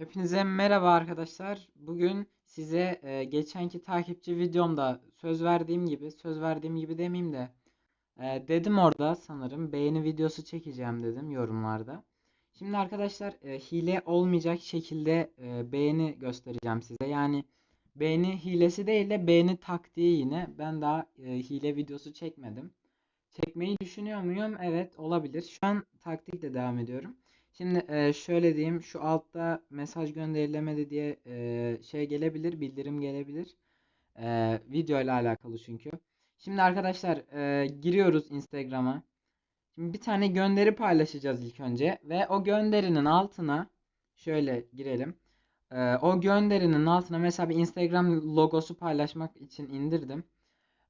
Hepinize merhaba arkadaşlar. Bugün size e, geçenki takipçi videomda söz verdiğim gibi, söz verdiğim gibi demeyeyim de e, dedim orada sanırım beğeni videosu çekeceğim dedim yorumlarda. Şimdi arkadaşlar e, hile olmayacak şekilde e, beğeni göstereceğim size. Yani beğeni hilesi değil de beğeni taktiği yine. Ben daha e, hile videosu çekmedim. Çekmeyi düşünüyor muyum? Evet olabilir. Şu an taktikle devam ediyorum. Şimdi e, şöyle diyeyim şu altta mesaj gönderilemedi diye e, şey gelebilir bildirim gelebilir e, video ile alakalı çünkü. Şimdi arkadaşlar e, giriyoruz Instagram'a. Şimdi bir tane gönderi paylaşacağız ilk önce ve o gönderinin altına şöyle girelim. E, o gönderinin altına mesela bir Instagram logosu paylaşmak için indirdim.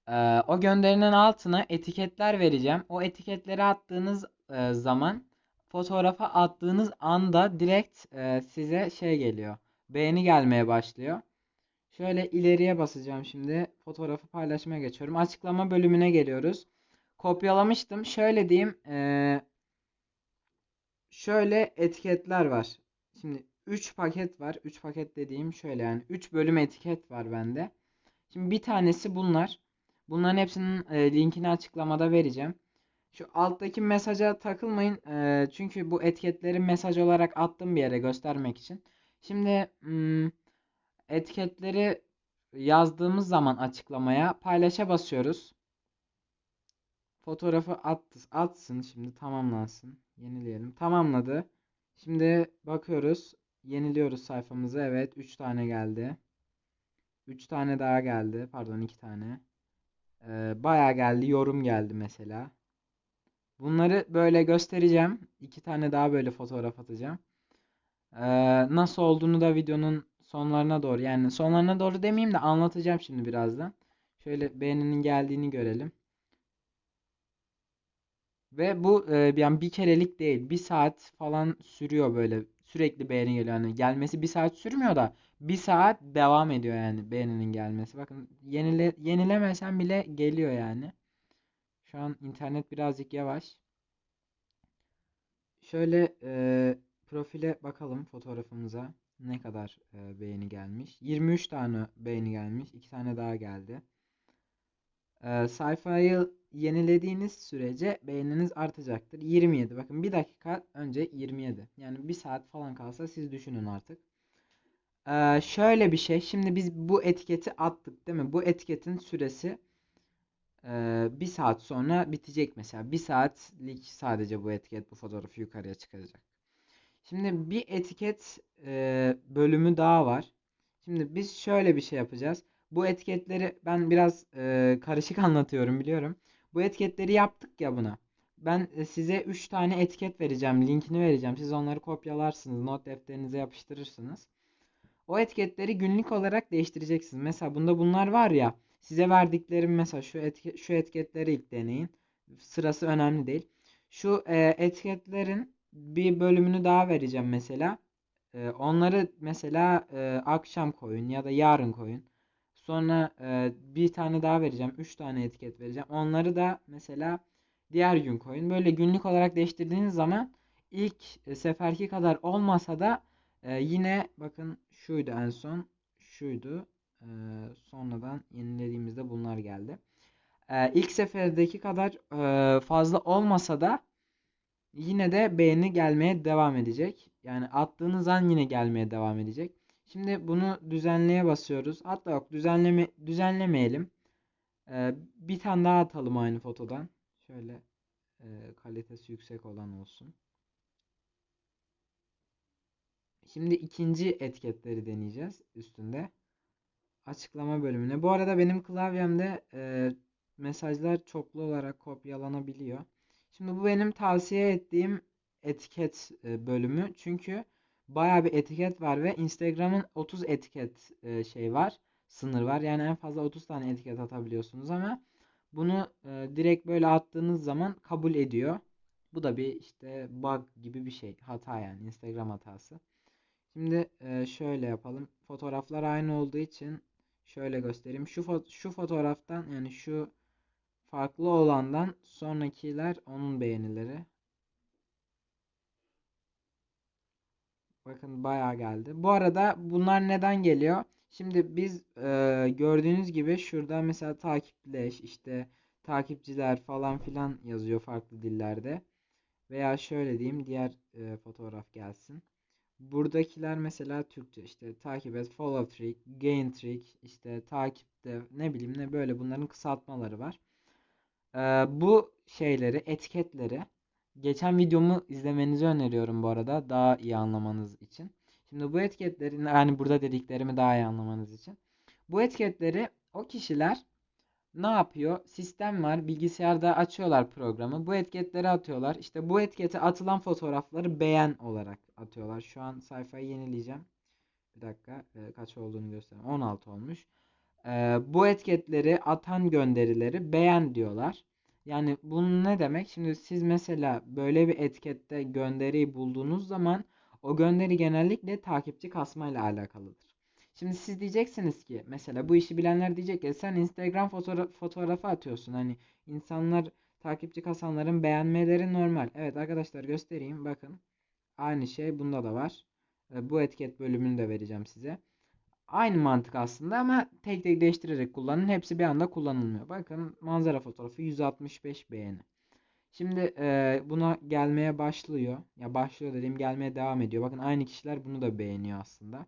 E, o gönderinin altına etiketler vereceğim. O etiketleri attığınız e, zaman fotoğrafa attığınız anda direkt e, size şey geliyor. Beğeni gelmeye başlıyor. Şöyle ileriye basacağım şimdi. Fotoğrafı paylaşmaya geçiyorum. Açıklama bölümüne geliyoruz. Kopyalamıştım. Şöyle diyeyim. e, şöyle etiketler var. Şimdi 3 paket var. 3 paket dediğim şöyle yani 3 bölüm etiket var bende. Şimdi bir tanesi bunlar. Bunların hepsinin e, linkini açıklamada vereceğim. Şu alttaki mesaja takılmayın. Eee, çünkü bu etiketleri mesaj olarak attım bir yere göstermek için. Şimdi hmm, etiketleri yazdığımız zaman açıklamaya paylaşa basıyoruz. Fotoğrafı at, atsın şimdi tamamlansın. Yenileyelim. Tamamladı. Şimdi bakıyoruz. Yeniliyoruz sayfamızı. Evet 3 tane geldi. 3 tane daha geldi. Pardon 2 tane. Ee, bayağı geldi. Yorum geldi mesela. Bunları böyle göstereceğim. İki tane daha böyle fotoğraf atacağım. Ee, nasıl olduğunu da videonun sonlarına doğru yani sonlarına doğru demeyeyim de anlatacağım şimdi birazdan. Şöyle beğeninin geldiğini görelim. Ve bu e, yani bir kerelik değil. Bir saat falan sürüyor böyle. Sürekli beğeni geliyor. Yani gelmesi bir saat sürmüyor da bir saat devam ediyor yani beğeninin gelmesi. Bakın yenile, yenilemesen bile geliyor yani. Şu an internet birazcık yavaş. Şöyle e, profile bakalım fotoğrafımıza. Ne kadar e, beğeni gelmiş. 23 tane beğeni gelmiş. 2 tane daha geldi. E, sayfayı yenilediğiniz sürece beğeniniz artacaktır. 27. Bakın bir dakika önce 27. Yani bir saat falan kalsa siz düşünün artık. E, şöyle bir şey. Şimdi biz bu etiketi attık değil mi? Bu etiketin süresi ee, bir saat sonra bitecek mesela. Bir saatlik sadece bu etiket bu fotoğrafı yukarıya çıkaracak. Şimdi bir etiket e, bölümü daha var. Şimdi biz şöyle bir şey yapacağız. Bu etiketleri ben biraz e, karışık anlatıyorum biliyorum. Bu etiketleri yaptık ya buna. Ben e, size 3 tane etiket vereceğim. Linkini vereceğim. Siz onları kopyalarsınız. Not defterinize yapıştırırsınız. O etiketleri günlük olarak değiştireceksiniz. Mesela bunda bunlar var ya. Size verdiklerim mesela şu etiket, şu etiketleri ilk deneyin. Sırası önemli değil. Şu e, etiketlerin bir bölümünü daha vereceğim mesela. E, onları mesela e, akşam koyun ya da yarın koyun. Sonra e, bir tane daha vereceğim. Üç tane etiket vereceğim. Onları da mesela diğer gün koyun. Böyle günlük olarak değiştirdiğiniz zaman ilk seferki kadar olmasa da e, yine bakın şuydu en son. Şuydu. Ee, sonradan yenilediğimizde bunlar geldi. Ee, ilk seferdeki kadar e, fazla olmasa da yine de beğeni gelmeye devam edecek. Yani attığınız an yine gelmeye devam edecek. Şimdi bunu düzenleye basıyoruz. Hatta yok düzenleme düzenlemeyelim. Ee, bir tane daha atalım aynı fotodan. Şöyle e, kalitesi yüksek olan olsun. Şimdi ikinci etiketleri deneyeceğiz üstünde açıklama bölümüne. Bu arada benim klavyemde e, mesajlar çoklu olarak kopyalanabiliyor. Şimdi bu benim tavsiye ettiğim etiket e, bölümü. Çünkü baya bir etiket var ve Instagram'ın 30 etiket e, şey var. Sınır var. Yani en fazla 30 tane etiket atabiliyorsunuz ama bunu e, direkt böyle attığınız zaman kabul ediyor. Bu da bir işte bug gibi bir şey. Hata yani Instagram hatası. Şimdi e, şöyle yapalım. Fotoğraflar aynı olduğu için şöyle göstereyim. Şu fo şu fotoğraftan yani şu farklı olandan sonrakiler onun beğenileri. Bakın bayağı geldi. Bu arada bunlar neden geliyor? Şimdi biz e, gördüğünüz gibi şurada mesela takipleş, işte takipçiler falan filan yazıyor farklı dillerde. Veya şöyle diyeyim diğer e, fotoğraf gelsin. Buradakiler mesela Türkçe işte takip et, follow trick, gain trick, işte takipte ne bileyim ne böyle bunların kısaltmaları var. Ee, bu şeyleri, etiketleri geçen videomu izlemenizi öneriyorum bu arada daha iyi anlamanız için. Şimdi bu etiketlerin yani burada dediklerimi daha iyi anlamanız için. Bu etiketleri o kişiler ne yapıyor? Sistem var. Bilgisayarda açıyorlar programı. Bu etiketleri atıyorlar. İşte bu etikete atılan fotoğrafları beğen olarak atıyorlar. Şu an sayfayı yenileyeceğim. Bir dakika. e, kaç olduğunu göstereyim. 16 olmuş. E, bu etiketleri atan gönderileri beğen diyorlar. Yani bunun ne demek? Şimdi siz mesela böyle bir etikette gönderiyi bulduğunuz zaman o gönderi genellikle takipçi kasmayla alakalıdır. Şimdi siz diyeceksiniz ki mesela bu işi bilenler diyecek ki sen Instagram fotoğraf fotoğrafı atıyorsun. Hani insanlar takipçi kasanların beğenmeleri normal. Evet arkadaşlar göstereyim bakın. Aynı şey bunda da var. E, Bu etiket bölümünü de vereceğim size. Aynı mantık aslında ama tek tek değiştirerek kullanın. Hepsi bir anda kullanılmıyor. Bakın manzara fotoğrafı 165 beğeni. Şimdi e, buna gelmeye başlıyor. Ya başlıyor dediğim gelmeye devam ediyor. Bakın aynı kişiler bunu da beğeniyor aslında.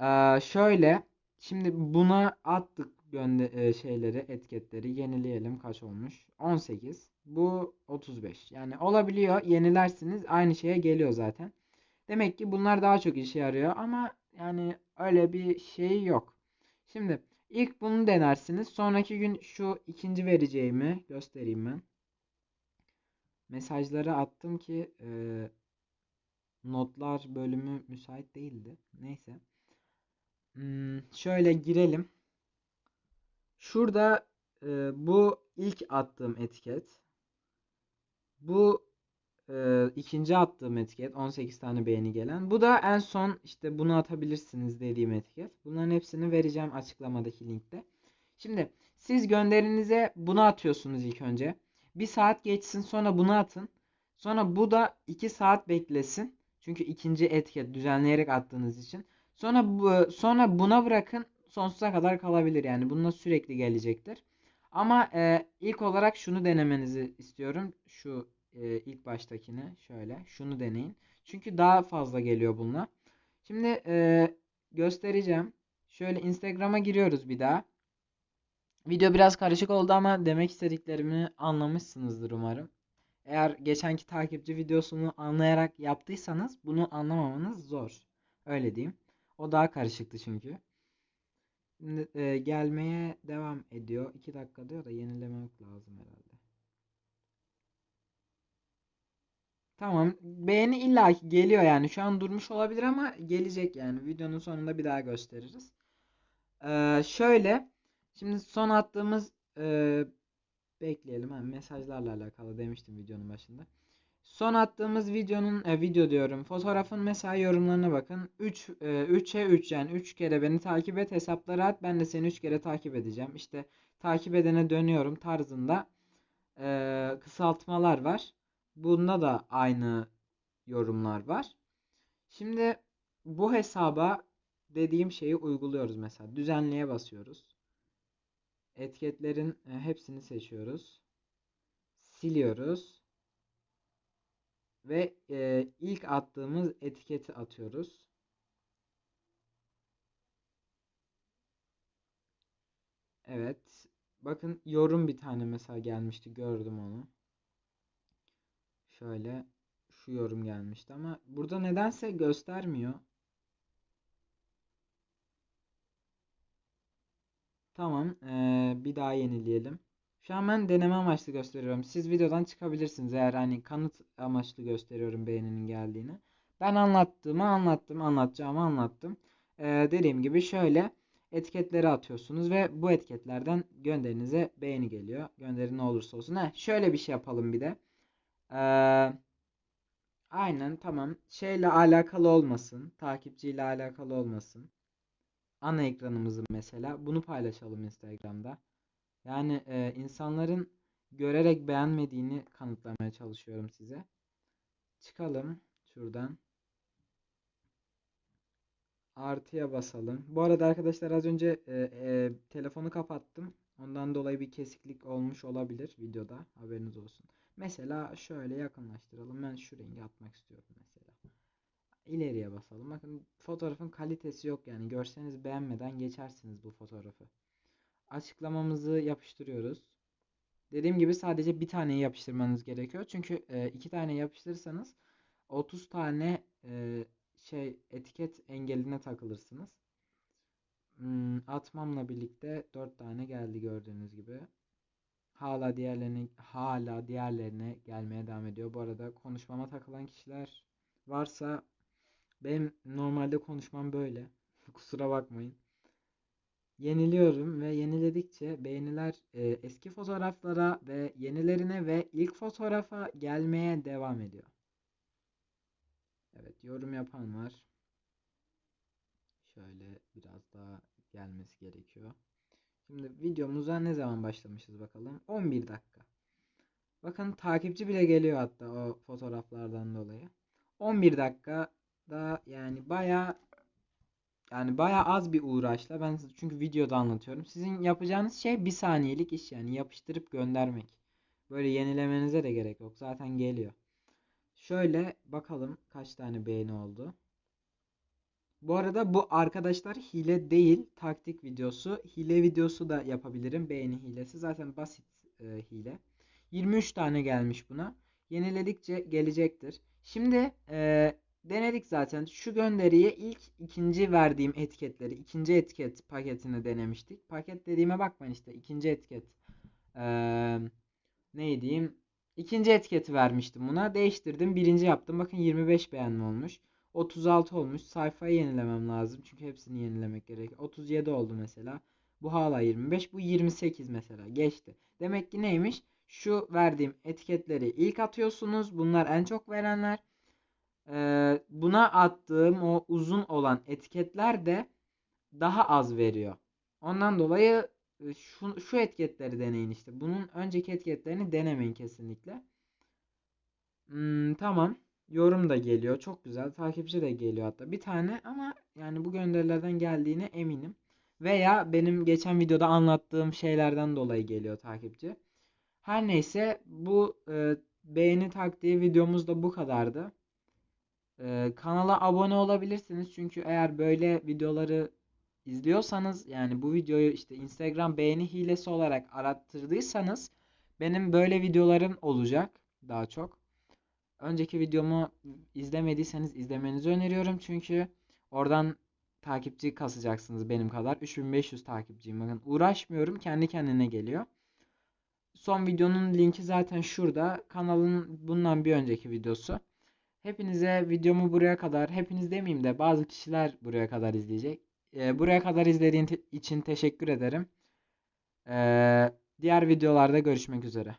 Ee, şöyle şimdi buna attık gönde şeyleri etiketleri yenileyelim kaç olmuş? 18 bu 35 yani olabiliyor yenilersiniz aynı şeye geliyor zaten. Demek ki bunlar daha çok işe yarıyor ama yani öyle bir şey yok. Şimdi ilk bunu denersiniz sonraki gün şu ikinci vereceğimi göstereyim ben. Mesajları attım ki e, notlar bölümü müsait değildi. Neyse Hmm, şöyle girelim. Şurada e, bu ilk attığım etiket. Bu e, ikinci attığım etiket. 18 tane beğeni gelen. Bu da en son işte bunu atabilirsiniz dediğim etiket. Bunların hepsini vereceğim açıklamadaki linkte. Şimdi siz gönderinize bunu atıyorsunuz ilk önce. Bir saat geçsin sonra bunu atın. Sonra bu da 2 saat beklesin. Çünkü ikinci etiket düzenleyerek attığınız için. Sonra bu, sonra buna bırakın sonsuza kadar kalabilir yani bununla sürekli gelecektir. Ama e, ilk olarak şunu denemenizi istiyorum. Şu e, ilk baştakini şöyle şunu deneyin. Çünkü daha fazla geliyor bununla. Şimdi e, göstereceğim. Şöyle Instagram'a giriyoruz bir daha. Video biraz karışık oldu ama demek istediklerimi anlamışsınızdır umarım. Eğer geçenki takipçi videosunu anlayarak yaptıysanız bunu anlamamanız zor. Öyle diyeyim. O daha karışıktı çünkü. Şimdi e, gelmeye devam ediyor. 2 dakika diyor da yenilemek lazım herhalde. Tamam. Beğeni illaki geliyor yani. Şu an durmuş olabilir ama gelecek yani. Videonun sonunda bir daha gösteririz. Ee, şöyle. Şimdi son attığımız e, bekleyelim. Ha, mesajlarla alakalı demiştim videonun başında. Son attığımız videonun e, video diyorum. Fotoğrafın mesela yorumlarına bakın. 3 e, 3'e 3 yani 3 kere beni takip et hesapları at. Ben de seni 3 kere takip edeceğim. İşte takip edene dönüyorum tarzında e, kısaltmalar var. Bunda da aynı yorumlar var. Şimdi bu hesaba dediğim şeyi uyguluyoruz mesela. Düzenleye basıyoruz. Etiketlerin e, hepsini seçiyoruz. Siliyoruz. Ve e, ilk attığımız etiketi atıyoruz. Evet. Bakın yorum bir tane mesela gelmişti. Gördüm onu. Şöyle şu yorum gelmişti ama burada nedense göstermiyor. Tamam. Ee, bir daha yenileyelim. Şu an ben deneme amaçlı gösteriyorum. Siz videodan çıkabilirsiniz eğer hani kanıt amaçlı gösteriyorum beğeninin geldiğini. Ben anlattığımı anlattım, anlatacağımı anlattım. Ee, dediğim gibi şöyle etiketleri atıyorsunuz ve bu etiketlerden gönderinize beğeni geliyor. Gönderi ne olursa olsun. Heh, şöyle bir şey yapalım bir de. Ee, aynen tamam. Şeyle alakalı olmasın. Takipçiyle alakalı olmasın. Ana ekranımızı mesela. Bunu paylaşalım Instagram'da. Yani e, insanların görerek beğenmediğini kanıtlamaya çalışıyorum size. Çıkalım şuradan. artıya basalım. Bu arada arkadaşlar az önce e, e, telefonu kapattım. Ondan dolayı bir kesiklik olmuş olabilir videoda. Haberiniz olsun. Mesela şöyle yakınlaştıralım. Ben şu rengi atmak istiyorum mesela. İleriye basalım. Bakın fotoğrafın kalitesi yok yani. Görseniz beğenmeden geçersiniz bu fotoğrafı. Açıklamamızı yapıştırıyoruz. Dediğim gibi sadece bir taneyi yapıştırmanız gerekiyor. Çünkü e, iki tane yapıştırırsanız 30 tane e, şey etiket engeline takılırsınız. Hmm, atmamla birlikte 4 tane geldi gördüğünüz gibi. Hala diğerlerine hala diğerlerine gelmeye devam ediyor. Bu arada konuşmama takılan kişiler varsa benim normalde konuşmam böyle. Kusura bakmayın. Yeniliyorum ve yeniledikçe beğeniler e, eski fotoğraflara ve yenilerine ve ilk fotoğrafa gelmeye devam ediyor. Evet, yorum yapan var. Şöyle biraz daha gelmesi gerekiyor. Şimdi videomuza ne zaman başlamışız bakalım. 11 dakika. Bakın takipçi bile geliyor hatta o fotoğraflardan dolayı. 11 dakika da yani baya yani baya az bir uğraşla ben çünkü videoda anlatıyorum. Sizin yapacağınız şey bir saniyelik iş yani yapıştırıp göndermek. Böyle yenilemenize de gerek yok. Zaten geliyor. Şöyle bakalım kaç tane beğeni oldu. Bu arada bu arkadaşlar hile değil, taktik videosu. Hile videosu da yapabilirim. Beğeni hilesi. Zaten basit e, hile. 23 tane gelmiş buna. Yeniledikçe gelecektir. Şimdi e, denedik zaten. Şu gönderiye ilk ikinci verdiğim etiketleri, ikinci etiket paketini denemiştik. Paket dediğime bakmayın işte. ikinci etiket. E, ne diyeyim? İkinci etiketi vermiştim buna. Değiştirdim. Birinci yaptım. Bakın 25 beğenme olmuş. 36 olmuş. Sayfayı yenilemem lazım. Çünkü hepsini yenilemek gerek. 37 oldu mesela. Bu hala 25. Bu 28 mesela. Geçti. Demek ki neymiş? Şu verdiğim etiketleri ilk atıyorsunuz. Bunlar en çok verenler. Buna attığım o uzun olan etiketler de daha az veriyor. Ondan dolayı e, şu, şu etiketleri deneyin işte. Bunun önceki etiketlerini denemeyin kesinlikle. Hmm, tamam. Yorum da geliyor. Çok güzel. Takipçi de geliyor hatta. Bir tane ama yani bu gönderilerden geldiğine eminim. Veya benim geçen videoda anlattığım şeylerden dolayı geliyor takipçi. Her neyse bu e, beğeni taktiği videomuz da bu kadardı. E, kanala abone olabilirsiniz. Çünkü eğer böyle videoları izliyorsanız yani bu videoyu işte Instagram beğeni hilesi olarak arattırdıysanız benim böyle videolarım olacak daha çok. Önceki videomu izlemediyseniz izlemenizi öneriyorum çünkü oradan takipçi kasacaksınız benim kadar. 3500 takipçiyim. Bakın uğraşmıyorum kendi kendine geliyor. Son videonun linki zaten şurada. Kanalın bundan bir önceki videosu. Hepinize videomu buraya kadar, hepiniz demeyeyim de bazı kişiler buraya kadar izleyecek. Ee, buraya kadar izlediğin te- için teşekkür ederim. Ee, diğer videolarda görüşmek üzere.